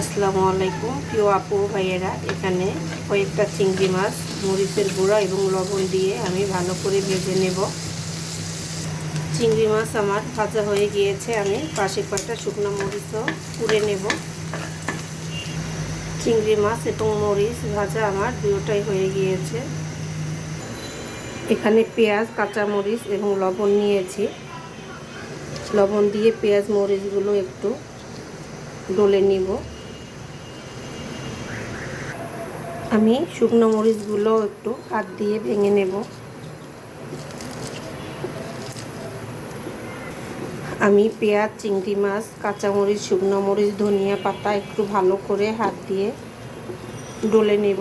আসসালামু আলাইকুম। প্রিয় আপু, ভাইয়েরা, এখানে কয়েকটা চিংড়ি মাছ, মরিচের গুঁড়া এবং লবণ দিয়ে আমি ভালো করে ভেজে নেব। চিংড়ি মাছ আমার ভাজা হয়ে গিয়েছে, আমি পাশে কয়েকটা শুকনো মরিচও পুড়ে নেব। চিংড়ি মাছ এবং মরিচ ভাজা আমার দুটোটাই হয়ে গিয়েছে। এখানে পেঁয়াজ, কাঁচা মরিচ এবং লবণ নিয়েছি। লবণ দিয়ে পেঁয়াজ, মরিচগুলো একটু ডলে নিব। আমি শুকনো মরিচগুলো একটু হাত দিয়ে ভেঙে নেব। আমি পেঁয়াজ, চিংড়ি মাছ কাঁচামরিচ শুকনো মরিচ, ধনিয়া পাতা একটু ভালো করে হাত দিয়ে ডলে নেব।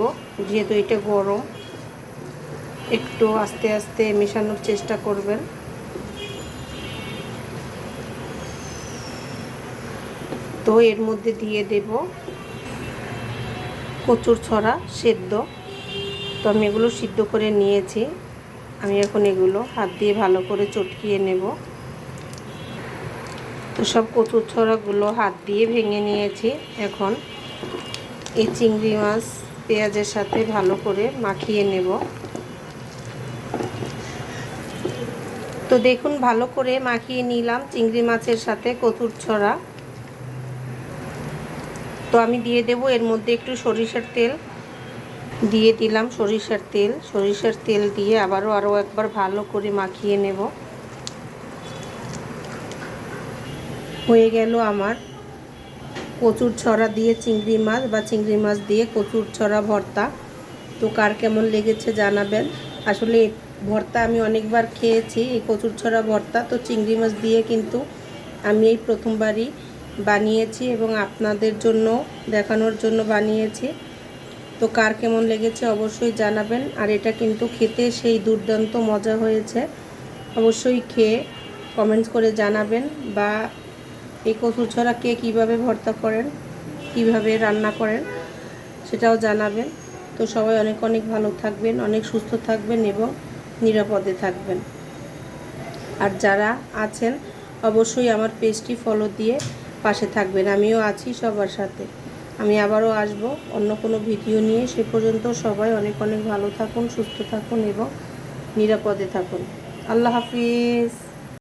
যেহেতু এটা গরম, একটু আস্তে আস্তে মেশানোর চেষ্টা করবেন। তো এর মধ্যে দিয়ে দেব কচুর ছড়া সেদ্ধ। তো আমি এগুলো সিদ্ধ করে নিয়েছি। আমি এখন এগুলো হাত দিয়ে ভালো করে চটকিয়ে নেব। তো সব কচুর ছড়াগুলো হাত দিয়ে ভেঙে নিয়েছি। এখন এই চিংড়ি মাছ পেঁয়াজের সাথে ভালো করে মাখিয়ে নেব। তো দেখুন, ভালো করে মাখিয়ে নিলাম চিংড়ি মাছের সাথে কচুর ছড়া। তো আমি দিয়ে দেব, এর মধ্যে একটু সরিষার তেল দিয়ে দিলাম, সরিষার তেল। সরিষার তেল দিয়ে আবারও আরও একবার ভালো করে মাখিয়ে নেব। হয়ে গেল আমার কচুর ছড়া দিয়ে চিংড়ি মাছ বা চিংড়ি মাছ দিয়ে কচুর ছড়া ভর্তা। তো কার কেমন লেগেছে জানাবেন। আসলে ভর্তা আমি অনেকবার খেয়েছি, এই কচুর ছড়া ভর্তা। তো চিংড়ি মাছ দিয়ে কিন্তু আমি এই প্রথমবারই বানিয়েছি এবং আপনাদের জন্য, দেখানোর জন্য বানিয়েছি। তো কার কেমন লেগেছে অবশ্যই জানাবেন। আর এটা কিন্তু খেতে সেই দুর্দান্ত মজা হয়েছে। অবশ্যই খেয়ে কমেন্টস করে জানাবেন বা এই কচুর ছড়া কে কীভাবে ভর্তা করেন, কীভাবে রান্না করেন, সেটাও জানাবেন। তো সবাই অনেক অনেক ভালো থাকবেন, অনেক সুস্থ থাকবেন এবং নিরাপদে থাকবেন। আর যারা আছেন, অবশ্যই আমার পেজটি ফলো দিয়ে পাশে থাকবেন, আমিও আছি সবার সাথে। আমি আবারও আসব, অন্য কোনো ভিডিও নিয়ে। সে পর্যন্ত সবাই অনেক অনেক ভালো থাকুন, সুস্থ থাকুন এবং নিরাপদে থাকুন। আল্লাহ হাফিজ।